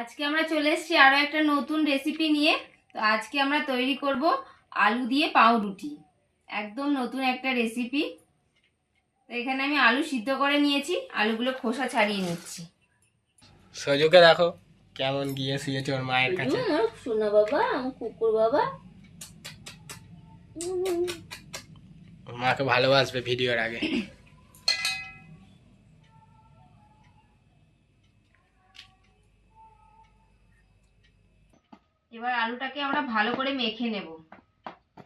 আজকে আমরা চলে এসেছি আরও একটা নতুন রেসিপি নিয়ে। তো আজকে আমরা তৈরি করব আলু দিয়ে পাউরুটি। একদম নতুন একটা রেসিপি তো এখানে আমি আলু সিদ্ধ করে নিয়েছি আলুগুলো খোসা ছাড়িয়ে নিচ্ছি। সজুকে দেখো কেমন গিয়ে শুয়েছে ওর মায়ের কাছে। শোনা বাবা আমার কুকুর বাবা। ওর মাকে ভালোবাসবে ভিডিওর আগে। এবার আলুটাকে আমরা ভালো করে মেখে নেব।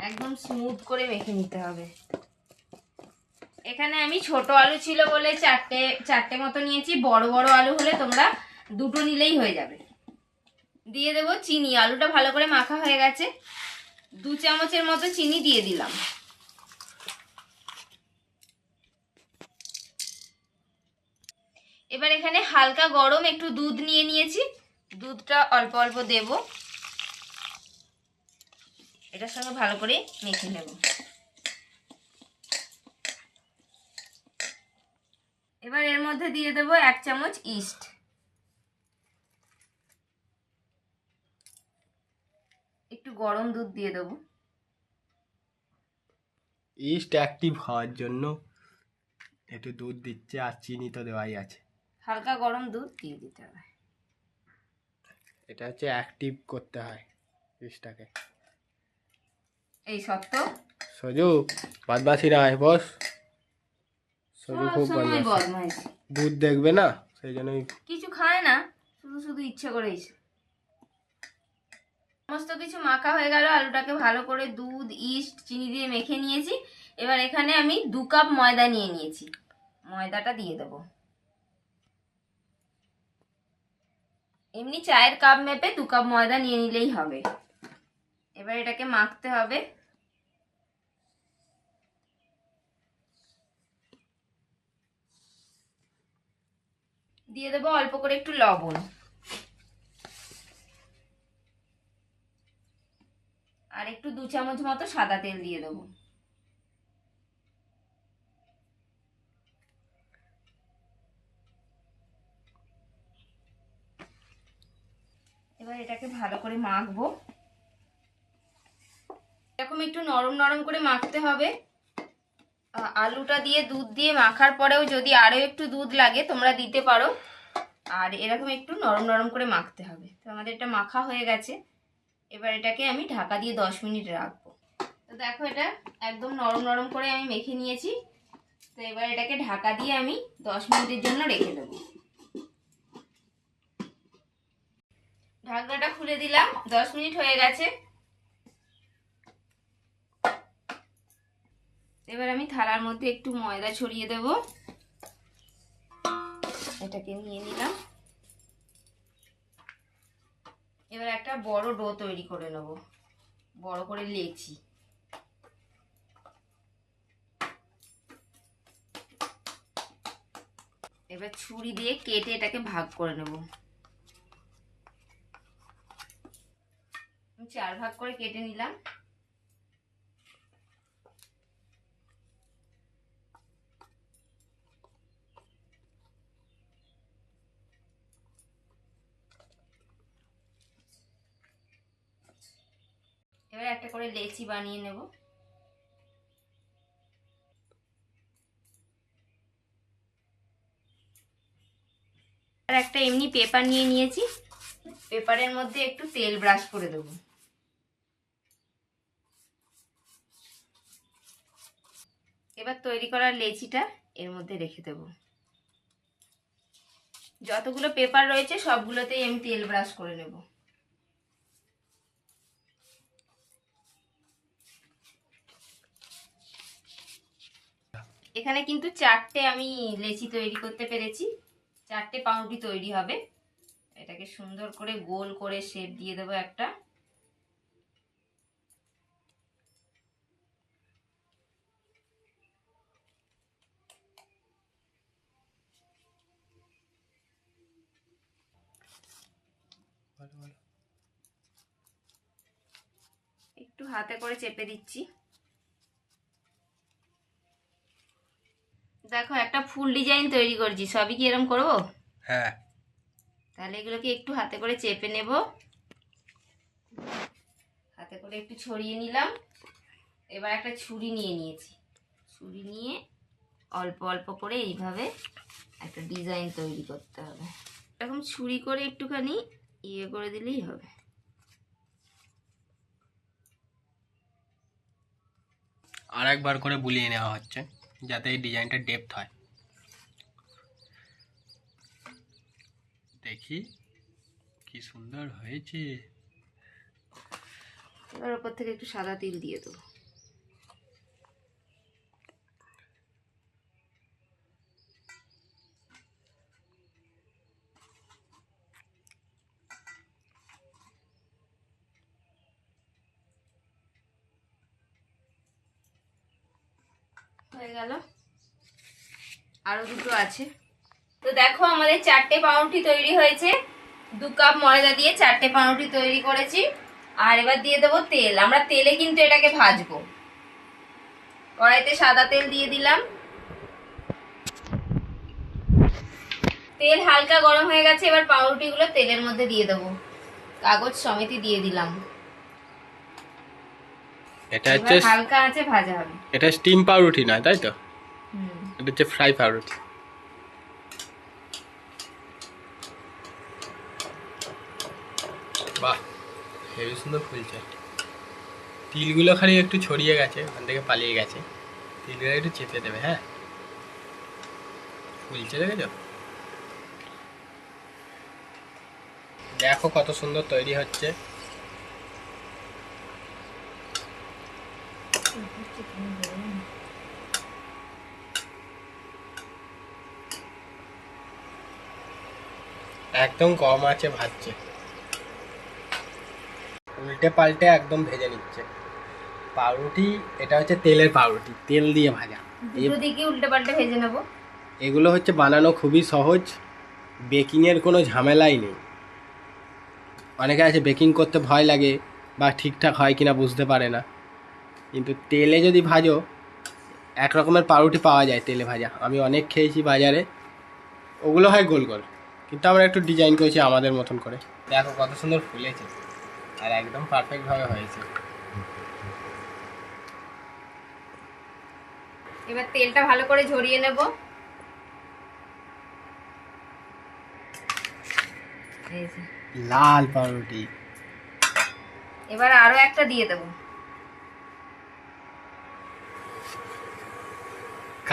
একদম স্মুথ করে মেখে নিতে হবে। এখানে আমি ছোট আলু ছিল বলে চারটে চারটে মতো নিয়েছি। বড় বড় আলু হলে তোমরা দুটো নিলেই হয়ে যাবে। দিয়ে দেবো চিনি। আলুটা ভালো করে মাখা হয়ে গেছে। দু চামচের মতো চিনি দিয়ে দিলাম। এবার এখানে হালকা গরম একটু দুধ নিয়ে নিয়েছি। দুধটা অল্প অল্প দেব। এটার সঙ্গে ভালো করে মেখে নেব। এবার এর মধ্যে দিয়ে দেবো এক চামচ ইস্ট। একটু গরম দুধ দিয়ে দেবো। ইস্ট অ্যাক্টিভ হওয়ার জন্য একটু দুধ দিচ্ছে আর চিনি তো দেওয়াই আছে। হালকা গরম দুধ দিয়ে দিতে হবে। এটা হচ্ছে অ্যাক্টিভ করতে হয় ইস্টটাকে। এই সত্য সজু বদমাসি না হয় বস। সজু খুব বদমাইশ। দুধ দেখবে না? সেই জন্যই। কিছু খায় না শুধু শুধু ইচ্ছে করেই সমস্ত কিছু মাখা হয়ে গেল আলুটাকে ভালো করে দুধ ইস্ট চিনি দিয়ে মেখে নিয়েছি। এবার এখানে আমি দু কাপ ময়দা নিয়ে নিয়েছি। ময়দাটা দিয়ে দেবো। এমনি চায়ের কাপ মেপে দু কাপ ময়দা নিয়ে নিলেই হবে। এবার এটাকে মাখতে হবে। দিয়ে দেবো অল্প করে একটু লবণ। আর একটু দু চামচ মতো সাদা তেল দিয়ে দেবো। এবার এটাকে ভালো করে মাখবো। এরকম একটু নরম নরম করে মাখতে হবে। আলুটা দিয়ে দুধ দিয়ে মাখার পরেও যদি আরও একটু দুধ লাগে, তোমরা দিতে পারো। আর এরকম একটু নরম নরম করে মাখতে হবে। তো আমাদের এটা মাখা হয়ে গেছে। এবার এটাকে আমি ঢাকা দিয়ে দশ মিনিট রাখব। তো দেখো এটা একদম নরম নরম করে আমি মেখে নিয়েছি। তো এবার এটাকে ঢাকা দিয়ে আমি দশ মিনিটের জন্য রেখে দেবো। ঢাকনাটা খুলে দিলাম। দশ মিনিট হয়ে গেছে। এবার আমি থালার মধ্যে একটু ময়দা ছড়িয়ে দেব। এটাকে নিয়ে নিলাম। এবার একটা বড় ডো তৈরি করে নেব। বড় করে লেচি। এবার ছুরি দিয়ে কেটে এটাকে ভাগ করে নেব। চার ভাগ করে কেটে নিলাম। একটা করে লেচি বানিয়ে নেব। আর একটা এমনি পেপার নিয়ে নিয়েছি। পেপারের মধ্যে একটু তেল ব্রাশ করে দেবো। এবার তৈরি করার লেচিটা এর মধ্যে রেখে দেবো। যতগুলো পেপার রয়েছে সবগুলোতেই আমি তেল ব্রাশ করে নেব। এখানে কিন্তু চারটে আমি লেচি তৈরি করতে পেরেছি। চারটে পাউরুটি তৈরি হবে। এটাকে সুন্দর করে গোল করে শেপ দিয়ে দেবো একটা। একটু হাতে করে চেপে দিচ্ছি। দেখো একটা ফুল ডিজাইন তৈরি করছি। সবই কি এরকম করব? হ্যাঁ। তাহলে এগুলোকে একটু হাতে করে চেপে নেব। হাতে করে একটু ছড়িয়ে নিলাম। এবার একটা ছুরি নিয়ে নিয়েছি। ছুরি নিয়ে অল্প অল্প করে এইভাবে একটা ডিজাইন তৈরি করতে হবে। এরকম ছুরি করে একটুখানি ইয়ে করে দিলেই হবে। আর একবার করে বুলিয়ে নেওয়া হচ্ছে। যাতে এই ডিজাইনটা ডেপথ হয়। দেখি কি সুন্দর হয়েছে। এবার ওপর থেকে একটু সাদা তিল দিয়ে দেবো। হয়ে গেল। আরও দুটো আছে। তো দেখো, আমাদের চারটে পাউরুটি তৈরি হয়েছে। দু কাপ ময়দা দিয়ে চারটে পাউরুটি তৈরি করেছি। আর এবার দিয়ে দেবো তেল। আমরা তেলে কিন্তু এটাকে ভাজবো। কড়াইতে সাদা তেল দিয়ে দিলাম। তেল হালকা গরম হয়ে গেছে, এবার পাউরুটিগুলো তেলের মধ্যে দিয়ে দেবো। কাগজ সমেতি দিয়ে দিলাম। এটা হচ্ছে হালকা আছে ভাজা হবে। এটা স্টিম পাউরুটি নয় তাই তো? হুম। এটা হচ্ছে ফ্রাই পাউরুটি। বাহ হেবি সুন্দর ফুলছে। তিলগুলো খালি একটু ছড়িয়ে গেছে ওখান থেকে পালিয়ে গেছে। তিলগুলো একটু চেপে দেবে হ্যাঁ? ফুলছে দেখেছ? দেখো কত সুন্দর তৈরি হচ্ছে। একদম কম আছে ভাজছে। উল্টে পাল্টে একদম ভেজে নিচ্ছে। পাউরুটি এটা হচ্ছে তেলের পাউরুটি তেল দিয়ে ভাজা। উল্টে পাল্টে ভেজে নেব। এগুলো হচ্ছে বানানো খুবই সহজ। বেকিংয়ের কোনো ঝামেলাই নেই। অনেকে আছে বেকিং করতে ভয় লাগে বা ঠিকঠাক হয় কিনা বুঝতে পারে না। কিন্তু তেলে যদি ভাজো এক রকমের পাউরুটি পাওয়া যায় তেলে ভাজা। আমি অনেক খেয়েছি বাজারে। ওগুলো হয় গোল গোল। কিন্তু আমরা একটু ডিজাইন করেছি আমাদের মতন করে। দেখো কত সুন্দর ফুলেছে। আর একদম পারফেক্টভাবে হয়েছে। এবার তেলটা ভালো করে ঝরিয়ে নেব। লাল পাউরুটি। এবার আরও একটা দিয়ে দেবো।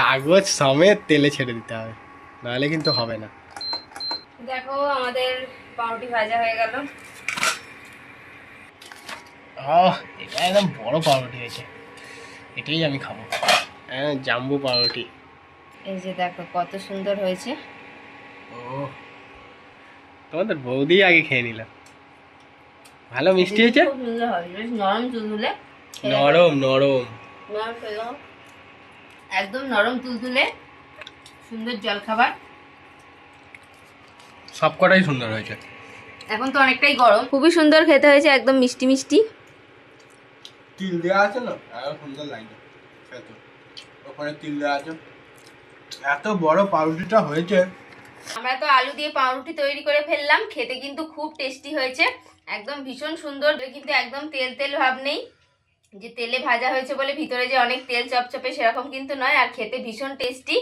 কাগজ সমেত তেলে ছেড়ে দিতে হবে। নাহলে কিন্তু হবে না। দেখো আমাদের পাউরুটি ভাজা হয়ে গেল। এটা একদম বড় পাউরুটি হয়েছে। এটাই আমি খাব। হ্যাঁ জাম্বু পাউরুটি। এই যে দেখো কত সুন্দর হয়েছে। ও তোমাদের বৌদি আগে খেয়ে নিলাম ভালো মিষ্টি হয়েছে? নরম নরম নরম। একদম নরম তুলতুলে সুন্দর জল খাবার সব কটাই সুন্দর হয়েছে। এখন তো অনেকটাই গরম। খুবই সুন্দর খেতে হয়েছে একদম মিষ্টি মিষ্টি। তিল দেওয়া আছে না? আরও সুন্দর লাগবে খেতে। ওখানে তিল দেওয়া আছে। এত বড় পাউরুটিটা হয়েছে। আমরা তো আলু দিয়ে পাউরুটি তৈরি করে ফেললাম খেতে কিন্তু খুব টেস্টি হয়েছে। একদম ভীষণ সুন্দর কিন্তু একদম তেল তেল ভাব নেই। যে তেলে ভাজা হয়েছে বলে ভিতরে যে অনেক তেল চপচপে সেরকম কিন্তু নয়, আর খেতে ভীষণ টেস্টি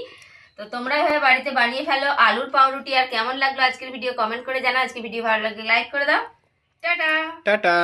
তো তোমরা এভাবে বাড়িতে বানিয়ে ফেলো। আলুর পাউরুটি আর কেমন লাগল আজকের ভিডিও কমেন্ট করে জানা আজকে ভিডিও ভালো লাগলে লাইক করে দাও। টাটা! টাটা!